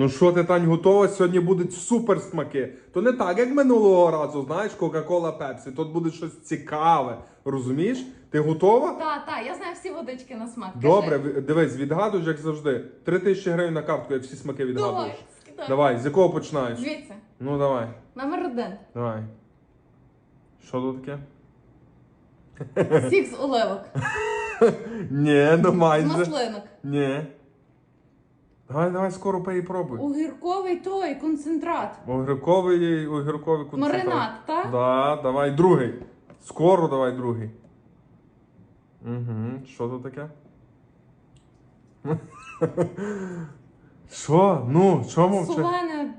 Ну що ти Тань готова? Сьогодні будуть супер смаки. То не так, як минулого разу, знаєш, Кока-Кола Пепсі. Тут буде щось цікаве. Розумієш? Ти готова? Та, та, я знаю всі водички на смак. Кажи. Добре, в- дивись, відгадуєш, як завжди. Три тисячі гривень на картку, як всі смаки відгадуєш. Давай, скидай. Давай, з якого починаєш? Дивіться, Ну давай, номер один. давай. Що тут таке? Сік з оливок. Ні, ну З майже. маслинок. Ні. Давай, давай, скоро пий і пробуй. Огірковий той, концентрат. Огірковий, огірковий концентрат. Маринад, так? Да, давай другий. Скоро давай другий. Угу. Що тут таке? Що? Ну, що мовчи? Солене.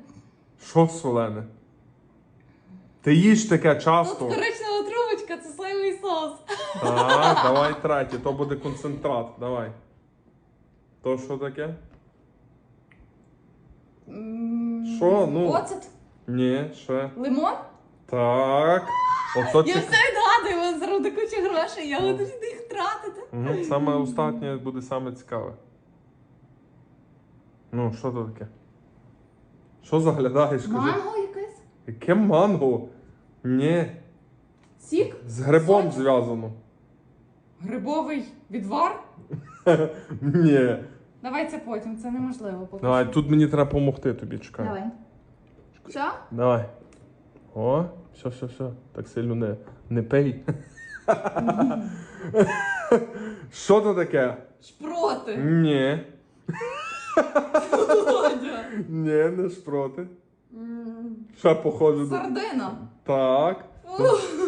Що солене? Ти їш таке часто. коричнева трубочка, це сливовий соус. Так, давай третє, то буде концентрат. Давай. То що таке? Що? Ну. Оцет. Ні, ще. Лимон. Так. Ото Я все відгадую заради кучі грошей, я буду їх тратити. Угу. Саме останнє буде саме цікаве. Ну, що то таке? Що заглядаєш? Кажи? Манго якесь? Яке манго? Ні. Сік? З грибом Сок? зв'язано. Грибовий відвар? Ні. Давай це потім, це неможливо поки. Давай, тут мені треба допомогти тобі, чекай. Давай. Все? Давай. О, все, все, все. Так сильно не, не пей. Що то таке? Шпроти. Ні. Володя. Ні, не шпроти. М, Ще похоже до. Сардина. Так.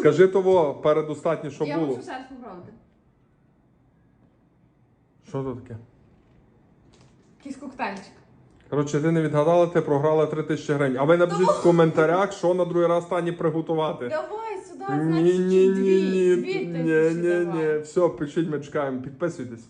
Скажи того передостатнє, що Я було. можу ще раз попробувати. Що то таке? Якийсь коктейльчик. Коротше, ти не відгадала, ти програла 3 тисячі гривень. А ви напишіть в коментарях, що на другий раз Тані приготувати. Давай сюди, значить, ні, дві. Дві тисячі ні, давай. Все, пишіть, ми чекаємо. Підписуйтесь.